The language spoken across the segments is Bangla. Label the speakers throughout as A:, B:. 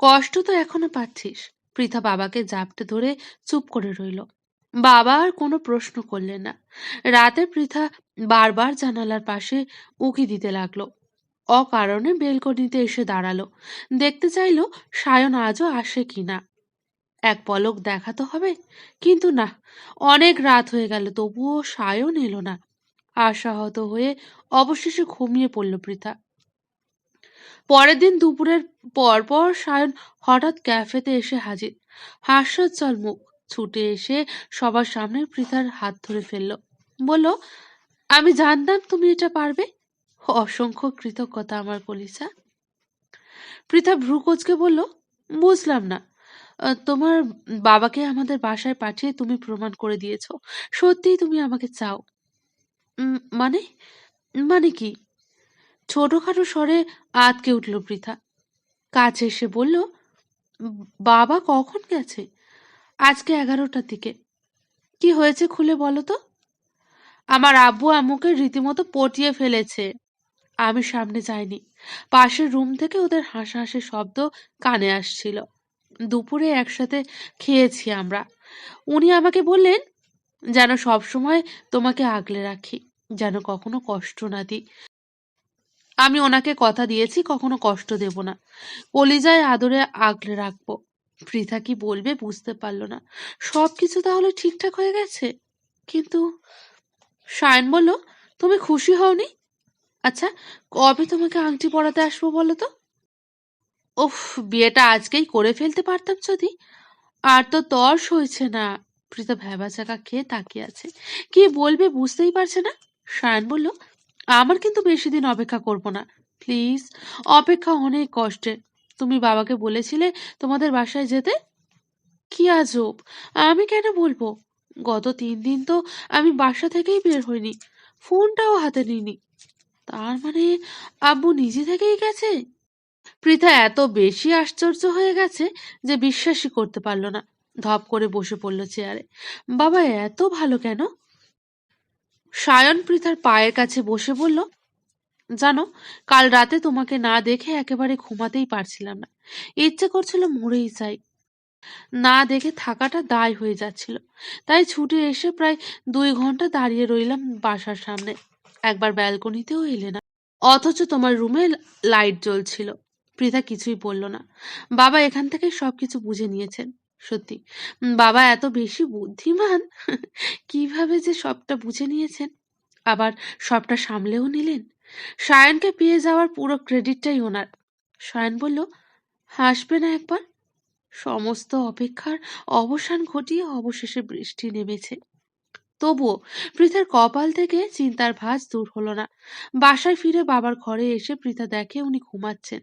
A: কষ্ট তো এখনও পাচ্ছিস। পৃথা বাবাকে জাপটে ধরে চুপ করে রইল। বাবা আর কোনো প্রশ্ন করলেন না। রাতে পৃথা বারবার জানালার পাশে উকি দিতে লাগল। অকারণে বেলকনিতে এসে দাঁড়াল। দেখতে চাইলো সায়ন আজও আসে কিনা। এক পলক দেখাতে হবে, কিন্তু না, অনেক রাত হয়ে গেল, তবুও সায়ন এলো না। আশাহত হয়ে অবশেষে ঘুমিয়ে পড়ল পৃথা। পরের দিন দুপুরের পর পর সায়ন হঠাৎ ক্যাফেতে এসে হাজির। হাস্যোজ্জ্বল মুখ। ছুটে এসে সবার সামনে পৃথার হাত ধরে ফেলল। বলল, আমি জানতাম তুমি এটা পারবে। অসংখ্য কৃতজ্ঞতা আমার কলিসা পৃথা ভ্রুকোচকে বলল, বুঝলাম না। তোমার বাবাকে আমাদের বাসায় পাঠিয়ে তুমি প্রমাণ করে দিয়েছ। সত্যিই তুমি আমাকে চাও। মানে? মানে কি? ছোটখাটো স্বরে আতকে উঠল পৃথা। কাছে এসে বলল, বাবা কখন গেছে? আজকে এগারোটার দিকে। কি হয়েছে খুলে বলো তো? আমার আব্বু আম্মুকে রীতিমতো পটিয়ে ফেলেছে। আমি সামনে যাইনি। পাশের রুম থেকে ওদের হাসাহাসি শব্দ কানে আসছিল। দুপুরে একসাথে খেয়েছি আমরা। উনি আমাকে বললেন, যেন সবসময় তোমাকে আগলে রাখি, যেন কখনো কষ্ট না দিই। আমি ওনাকে কথা দিয়েছি, কখনো কষ্ট দেব না। কলিজায় আদরে আগলে রাখব। পৃথা কি বলবে বুঝতে পারল না। সব কিছু তাহলে ঠিকঠাক হয়ে গেছে? কিন্তু সায়ন বলল, তুমি খুশি হওনি? আচ্ছা কবে তোমাকে আংটি পরাতে আসব বলো তো? উফ, বিয়েটা আজকেই করে ফেলতে পারতাম যদি। আর তো তর্স হয়েছে না। পৃথা ভেবা চাকা খেয়ে তাকিয়ে আছে। কি বলবে বুঝতেই পারছে না? সায়ন বলল আমার কিন্তু বেশি দিন অপেক্ষা করব না। প্লিজ, অপেক্ষা অনেক কষ্টের তুমি বাবাকে বলেছিলে তোমাদের বাসায় যেতে? কি আজব! আমি কেন বলব? গত তিন দিন তো আমি বাসা থেকেই বের হইনি, ফোনটাও হাতে নিইনি। তার মানে আব্বু নিজে থেকেই গেছে? পৃথা এত বেশি আশ্চর্য হয়ে গেছে যে বিশ্বাসই করতে পারল না। ধপ করে বসে পড়ল চেয়ারে। বাবা এত ভালো কেন? সায়ন পৃথার পায়ের কাছে বসে বলল, জানো, কাল রাতে তোমাকে না দেখে একেবারে ঘুমাতেই পারছিলাম না। ইচ্ছে করছিল মরেই যাই। না দেখে থাকাটা দায় হয়ে যাচ্ছিল। তাই ছুটে এসে প্রায় দুই ঘণ্টা দাঁড়িয়ে রইলাম বাসার সামনে। একবার ব্যালকনিতেও এলে না। অথচ তোমার রুমে লাইট জ্বলছিল। পৃথা কিছুই বলল না। বাবা এখান থেকে সবকিছু বুঝে নিয়েছেন। সত্যি। বাবা এত বেশি বুদ্ধিমান? কীভাবে যে সবটা বুঝে নিয়েছেন? আবার সবটা সামলেও নিলেন? সায়নকে পেয়ে যাওয়ার পুরো ক্রেডিটটাই ওনার। সায়ন বলল, হাসবে না একবার? সমস্ত অপেক্ষার অবসান ঘটিয়ে অবশেষে বৃষ্টি নেমেছে। তবুও পৃথার কপাল থেকে চিন্তার ভাঁজ দূর হলো না। বাসায় ফিরে বাবার ঘরে এসে পৃথা দেখে উনি ঘুমাচ্ছেন।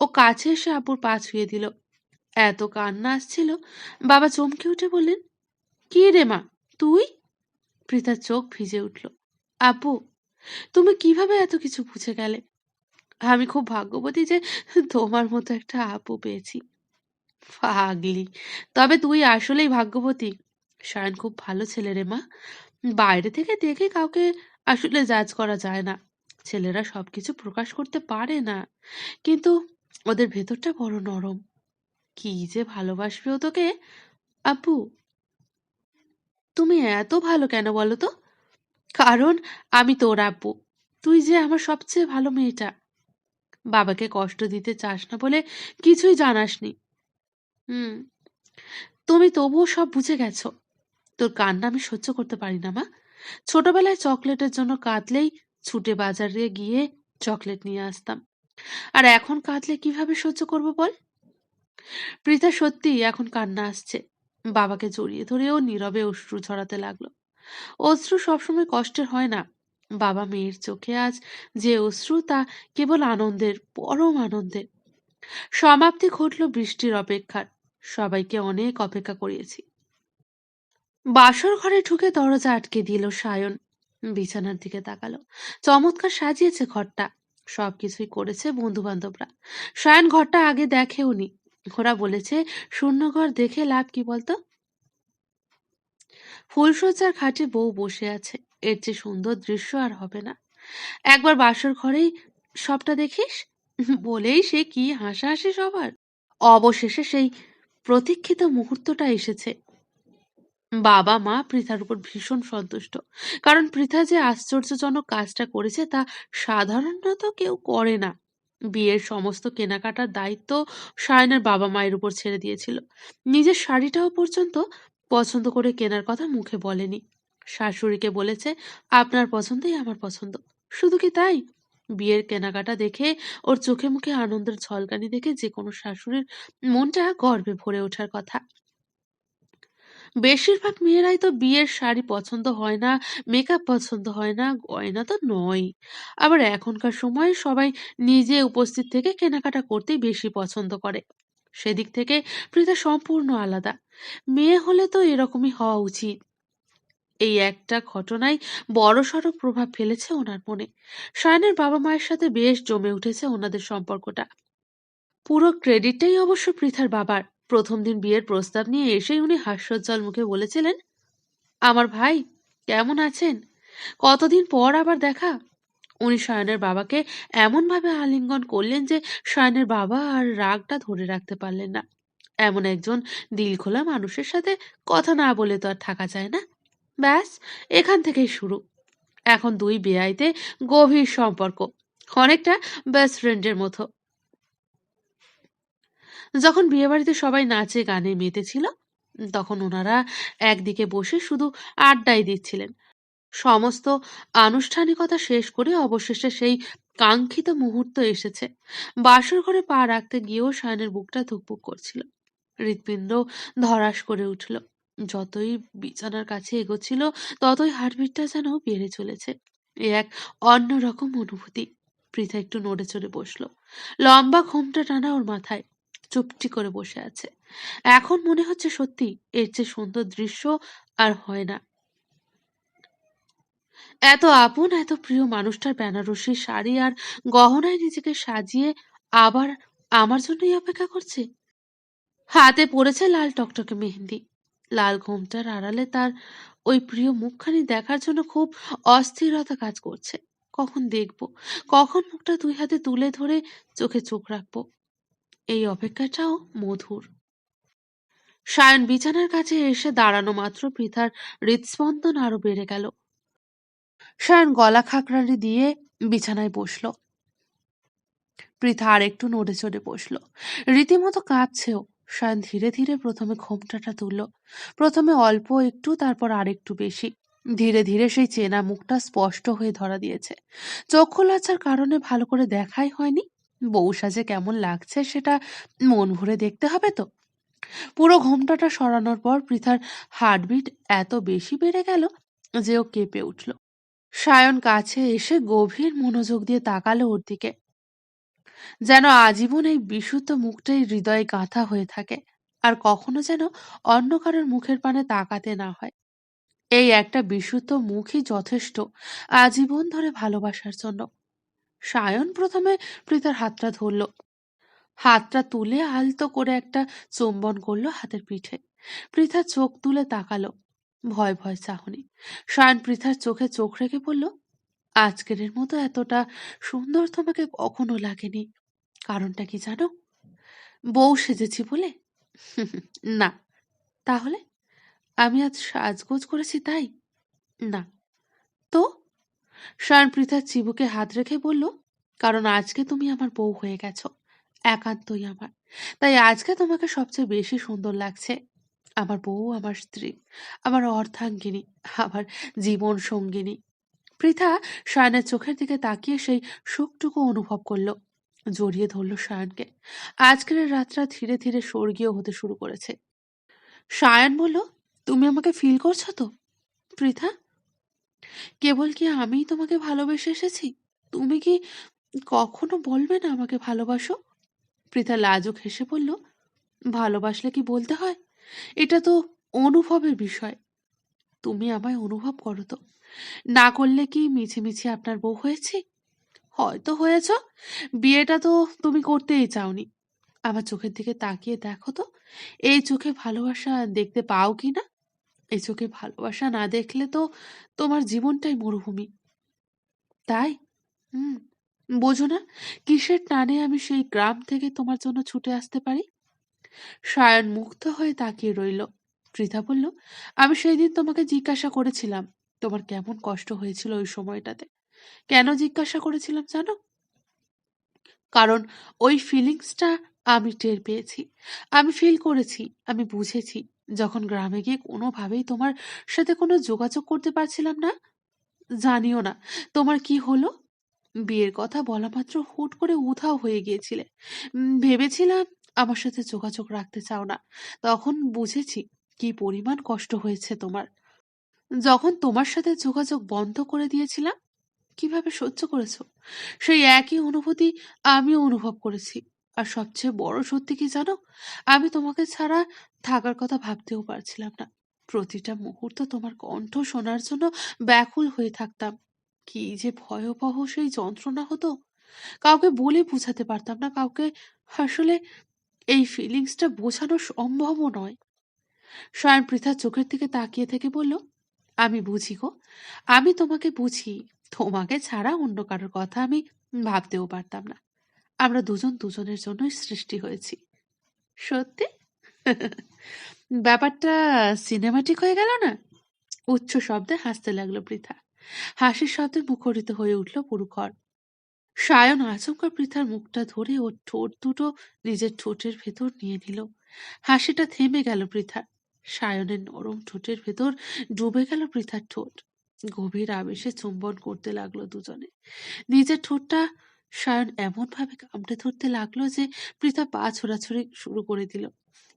A: ও কাছে এসে আপুর পা ছুঁয়ে দিল। এত কান্না আসছিল, বাবা চমকে উঠে বললেন, কি রে মা, তুই? পৃথার চোখ ভিজে উঠল, আপু, তুমি কীভাবে এত কিছু বুঝে গেলে? আমি খুব ভাগ্যবতী যে তোমার মতো একটা আপু পেয়েছি। পাগলি, তবে তুই আসলেই ভাগ্যবতী। সায়ন খুব ভালো ছেলে রে মা। বাইরে থেকে দেখে কাউকে আসলে জাজ করা যায় না। ছেলেরা সবকিছু প্রকাশ করতে পারে না। কিন্তু ওদের ভেতরটা বড় নরম। কি যে ভালোবাসবে ও তোকে আপু তুমি এত ভালো কেন বলো তো? কারণ আমি তোর আব্বু। তুই যে আমার সবচেয়ে ভালো মেয়েটা। বাবাকে কষ্ট দিতে চাস না বলে কিছুই জানাসনি। হুম, তুমি তবুও সব বুঝে গেছো। তোর কান্না আমি সহ্য করতে পারি না, মা। ছোটবেলায় চকলেটের জন্য কাঁদলেই ছুটে বাজারে গিয়ে চকলেট নিয়ে আসতাম। আর এখন কাঁদলে কীভাবে সহ্য করব বল? পৃথা সত্যি এখন কান্না আসছে। বাবাকে জড়িয়ে ধরেও নীরবে অশ্রু ছড়াতে লাগল। অশ্রু সবসময় কষ্টের হয় না। বাবা মেয়ের চোখে আজ যে অশ্রু, তা কেবল আনন্দের, পরম আনন্দের সমাপ্তি ঘটল বৃষ্টির অপেক্ষার। সবাইকে অনেক অপেক্ষা করিয়েছি। বাসর ঘরে ঢুকে দরজা আটকে দিল সায়ন। বিছানার দিকে তাকালো। চমৎকার সাজিয়েছে ঘরটা। সবকিছুই করেছে বন্ধু বান্ধবরা সায়ন ঘরটা আগে দেখেওনি। ওরা বলেছে শূন্য ঘর দেখে লাভ কি বলতো? ফুলসজ্জার খাটে বউ বসে আছে। এর চেয়ে সুন্দর দৃশ্য আর হবে না। একবার বাসর ঘরেই সবটা দেখিস? বলেই সে কি হাসাহাসি সবার? অবশেষে সেই প্রতীক্ষিত মুহূর্তটা এসেছে। বাবা মা পৃথার উপর ভীষণ সন্তুষ্ট। কারণ পৃথা যে আশ্চর্যজনক কাজটা করেছে তা সাধারণত কেউ করে না। বিয়ের সমস্ত কেনাকাটার দায়িত্ব সায়নের বাবা মায়ের উপর ছেড়ে দিয়েছিল। নিজের শাড়িটাও পর্যন্ত পছন্দ করে কেনার কথা মুখে বলেনি। শাশুড়িকে বলেছে, আপনার পছন্দই আমার পছন্দ। শুধু কি তাই? বিয়ের কেনাকাটা দেখে ওর চোখে মুখে আনন্দের ঝলকানি দেখে যে কোনো শাশুড়ির মনটা গর্বে ভরে ওঠার কথা। বেশিরভাগ মেয়েরাই তো বিয়ের শাড়ি পছন্দ হয় না মেকআপ পছন্দ হয় না, গয়না তো নয় আবার এখনকার সময়ে সবাই নিজে উপস্থিত থেকে কেনাকাটা করতেই বেশি পছন্দ করে। সেদিক থেকে পৃথা সম্পূর্ণ আলাদা। মেয়ে হলে তো এরকমই হওয়া উচিত। এই একটা ঘটনায় বড়সড় প্রভাব ফেলেছে ওনার মনে। সায়নের বাবা মায়ের সাথে বেশ জমে উঠেছে ওনাদের সম্পর্কটা। পুরো ক্রেডিটটাই অবশ্য পৃথার বাবার। প্রথম দিন বিয়ের প্রস্তাব নিয়ে এসেই উনি হাস্যোজ্জ্বল মুখে বলেছিলেন, আমার ভাই, কেমন আছেন? কতদিন পর আবার দেখা? উনি সায়নের বাবাকে এমনভাবে আলিঙ্গন করলেন যে সায়নের বাবা আর রাগটা ধরে রাখতে পারলেন না। এমন একজন দিলখোলা মানুষের সাথে কথা না বলে তো আর থাকা যায় না। ব্যাস, এখান থেকেই শুরু। এখন দুই বেআইতে গভীর সম্পর্ক, অনেকটা বেস্ট ফ্রেন্ডের মতো। যখন বিয়েবাড়িতে সবাই নাচে, গানে মেতেছিল তখন ওনারা একদিকে বসে শুধু আড্ডাই দিচ্ছিলেন। সমস্ত আনুষ্ঠানিকতা শেষ করে অবশেষে সেই কাঙ্ক্ষিত মুহূর্ত এসেছে। বাসর ঘরে পা রাখতে গিয়েও সায়নের বুকটা ধুকপুক করছিল। হৃৎপিণ্ড ধরাস করে উঠল। যতই বিছানার কাছে এগোচ্ছিল, ততই হার্টবিটটা যেন বেড়ে চলেছে। এ এক অন্যরকম অনুভূতি। পৃথা একটু নড়ে চড়ে বসল। লম্বা ঘোমটা টানা ওর মাথায়। চুপটি করে বসে আছে। এখন মনে হচ্ছে সত্যি এর চেয়ে সুন্দর দৃশ্য আর হয় না। এত আপন, এত প্রিয় মানুষটার বেনারসি শাড়ি আর গহনায় নিজেকে সাজিয়ে আবার আমার জন্যই অপেক্ষা করছে। হাতে পড়েছে লাল টকটকে মেহেন্দি। লাল ঘোমটার আড়ালে তার ওই প্রিয় মুখখানি দেখার জন্য খুব অস্থিরতা কাজ করছে। কখন দেখব? কখন মুখটা দুই হাতে তুলে ধরে চোখে চোখ রাখব? এই অপেক্ষাটাও মধুর। সায়ন বিছানার কাছে এসে দাঁড়ানো মাত্র পৃথার হৃদস্পন্দন আরও বেড়ে গেল। সায়ন গলা খাকরানি দিয়ে বিছানায় বসল। পৃথা আর একটু নড়ে চড়ে বসল। রীতিমতো কাঁপছেও সায়ন ধীরে ধীরে প্রথমে ঘোমটাটা তুলল। প্রথমে অল্প একটু, তারপর আরেকটু বেশি। ধীরে ধীরে সেই চেনা মুখটা স্পষ্ট হয়ে ধরা দিয়েছে। চক্ষু লজ্জার কারণে ভালো করে দেখাই হয়নি। বউ সাজে কেমন লাগছে সেটা মন ভরে দেখতে হবে তো। পুরো ঘোমটাটা সরানোর পর পৃথার হার্টবিট এত বেশি বেড়ে গেল যে ও কেঁপে উঠল। সায়ন কাছে এসে গভীর মনোযোগ দিয়ে তাকালো ওর দিকে। যেন আজীবন এই বিশুদ্ধ মুখটাই হৃদয়ে গাঁথা হয়ে থাকে আর কখনো যেন অন্য কারোর মুখের পানে তাকাতে না হয়। এই একটা বিশুদ্ধ মুখই যথেষ্ট আজীবন ধরে ভালোবাসার জন্য। সায়ন প্রথমে পৃথার হাতটা ধরল। হাতটা তুলে আলতো করে একটা চুম্বন করল হাতের পিঠে। পৃথা চোখ তুলে তাকালো। ভয় ভয় চাহনি। সায়ন পৃথার চোখে চোখ রেখে বলল, আজকের মতো এতটা সুন্দর তোমাকে কখনো লাগেনি। কারণটা কি জানো? বউ সেজেছি বলে? না। তাহলে? আমি আজ সাজগোজ করেছি তাই? না। তো? সায়ন পৃথার চিবুকে হাত রেখে বলল, কারণ আজকে তুমি আমার বউ হয়ে গেছো, একান্তই আমার। তাই আজকে তোমাকে সবচেয়ে বেশি সুন্দর লাগছে। আমার বউ, আমার স্ত্রী, আমার অর্ধাঙ্গিনী, আমার জীবন সঙ্গিনী। পৃথা সায়নের চোখের দিকে তাকিয়ে সেই সুখটুকু অনুভব করল, জড়িয়ে ধরল সায়নকে। আজকের রাতটা ধীরে ধীরে স্বর্গীয় হতে শুরু করেছে। শায়ন বলল, তুমি আমাকে ফিল করছ তো? পৃথা কেবল কি আমিই তোমাকে ভালোবেসে এসেছি? তুমি কি কখনো বলবে না আমাকে ভালোবাসো? পৃথা লাজুক হেসে বলল, ভালোবাসলে কি বলতে হয়? এটা তো অনুভবের বিষয়। তুমি আমায় অনুভব করো তো। না করলে কি মিছে মিছে আপনার বউ হয়েছি? হয়তো হয়েছ। বিয়েটা তো তুমি করতেই চাওনি। আমার চোখের দিকে তাকিয়ে দেখো তো, এই চোখে ভালোবাসা দেখতে পাও কি না এই চোখে ভালোবাসা না দেখলে তো তোমার জীবনটাই মরুভূমি। তাই? হুম, বোঝো না, কিসের টানে আমি সেই গ্রাম থেকে তোমার জন্য ছুটে আসতে পারি? সায়ন মুগ্ধ হয়ে তাকিয়ে রইল। পৃথা বলল, আমি সেই দিন তোমাকে জিজ্ঞাসা করেছিলাম, তোমার কেমন কষ্ট হয়েছিল ওই সময়টাতে। কেন জিজ্ঞাসা করেছিলাম জানো? কারণ ওই ফিলিংসটা আমি টের পেয়েছি। আমি ফিল করেছি, আমি বুঝেছি। যখন গ্রামে গিয়ে কোনোভাবেই তোমার সাথে কোনো যোগাযোগ করতে পারছিলাম না, জানিও না তোমার কি হলো? বিয়ের কথা বলা মাত্র হুট করে উধাও হয়ে গিয়েছিলে। ভেবেছিলাম আমার সাথে যোগাযোগ রাখতে চাও না। তখন বুঝেছি কি পরিমাণ কষ্ট হয়েছে তোমার। যখন তোমার সাথে যোগাযোগ বন্ধ করে দিয়েছিলাম, কীভাবে সহ্য করেছ? সেই একই অনুভূতি আমিও অনুভব করেছি। আর সবচেয়ে বড় সত্যি কি জানো? আমি তোমাকে ছাড়া থাকার কথা ভাবতেও পারছিলাম না। প্রতিটা মুহূর্ত তোমার কণ্ঠ শোনার জন্য ব্যাকুল হয়ে থাকতাম। কি যে ভয়াবহ সেই যন্ত্রণা হতো। কাউকে বলে বোঝাতে পারতাম না, কাউকে আসলে এই ফিলিংসটা বোঝানো সম্ভবও নয়। স্বয়ং পৃথা চোখের দিকে তাকিয়ে থেকে বলল, আমি বুঝি গো। আমি তোমাকে বুঝি। তোমাকে ছাড়া অন্য কারোর কথা আমি ভাবতেও পারতাম না। আমরা দুজন দুজনের জন্যই সৃষ্টি হয়েছি। সত্যি? ব্যাপারটা সিনেমাটিক হয়ে গেল না? উচ্চ শব্দে হাসতে লাগল পৃথা। হাসির শব্দে মুখরিত হয়ে উঠল পুরো সায়ন আচমকা পৃথার মুখটা ধরে ওর ঠোঁট দুটো নিজের ঠোঁটের ভেতর নিয়ে নিল। হাসিটা থেমে গেল পৃথার সায়নের নরম ঠোঁটের ভেতর ডুবে গেল পৃথার ঠোঁট। গভীর আবেশে চুম্বন করতে লাগল দুজনে। নিজের ঠোঁটটা সায়ন এমন ভাবে কামড়ে ধরতে লাগল যে পৃথা পা ছোড়াছুড়ি শুরু করে দিল।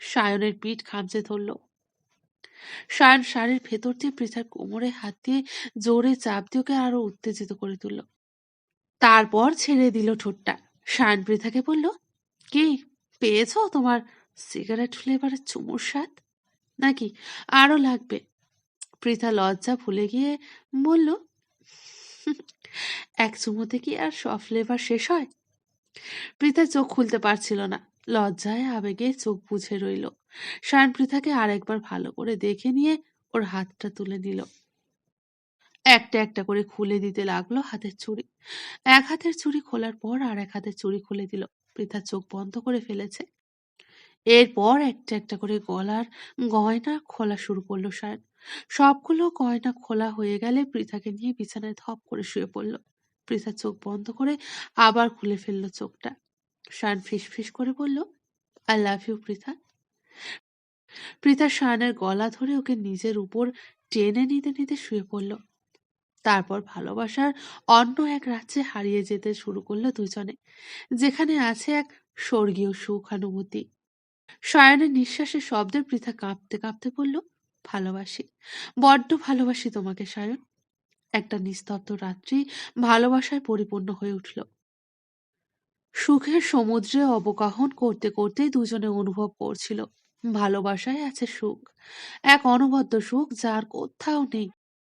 A: সায়নের পিঠ খামচে ধরল। সায়ন শাড়ির ভেতর দিয়ে পৃথার কোমরে হাত দিয়ে জোরে চাপ দিয়ে আরও উত্তেজিত করে তুলল। তারপর ছেড়ে দিল ঠোঁটটা। সায়ন পৃথাকে বলল, কি, পেয়েছ তোমার সিগারেট ফ্লেভারের চুমুর স্বাদ? নাকি আরও লাগবে? পৃথা লজ্জা ভুলে গিয়ে বলল এক চুমুতে কি আর সব ফ্লেভার শেষ হয়? পৃথা চোখ খুলতে পারছিল না। লজ্জায় আবেগে চোখ বুঝে রইল। সায়ন পৃথাকে আরেকবার ভালো করে দেখে নিয়ে ওর হাতটা তুলে নিল। একটা একটা করে খুলে দিতে লাগল হাতের চুড়ি। এক হাতের চুড়ি খোলার পর আর এক হাতের চুড়ি খুলে দিল। পৃথা চোখ বন্ধ করে ফেলেছে। এরপর একটা একটা করে গলার গয়না খোলা শুরু করল সায়ন সবগুলো গয়না খোলা হয়ে গেলে পৃথাকে নিয়ে বিছানায় ধপ করে শুয়ে পড়ল। পৃথা চোখ বন্ধ করে আবার খুলে ফেলল চোখটা। শায়ন ফিস ফিস করে বলল, I love you, Pritha. Pritha শায়নের গলা ধরে ওকে নিজের উপর টেনে নিতে নিতে শুয়ে পড়ল। তারপর ভালোবাসার অন্য এক রাজ্যে হারিয়ে যেতে শুরু করল দুজনে, যেখানে আছে এক স্বর্গীয় সুখানুভূতি। সায়নের নিঃশ্বাসের শব্দে পৃথা কাঁপতে কাঁপতে বলল ভালোবাসি। বড্ড ভালোবাসি তোমাকে, সায়ন। একটা নিস্তব্ধ রাত্রি ভালোবাসায় পরিপূর্ণ হয়ে উঠল। সুখের সমুদ্রে অবকাহন করতে করতে দুজনে অনুভব করছিল, ভালোবাসায় আছে সুখ। এক অনবদ্য সুখ যার কোথাও নেই।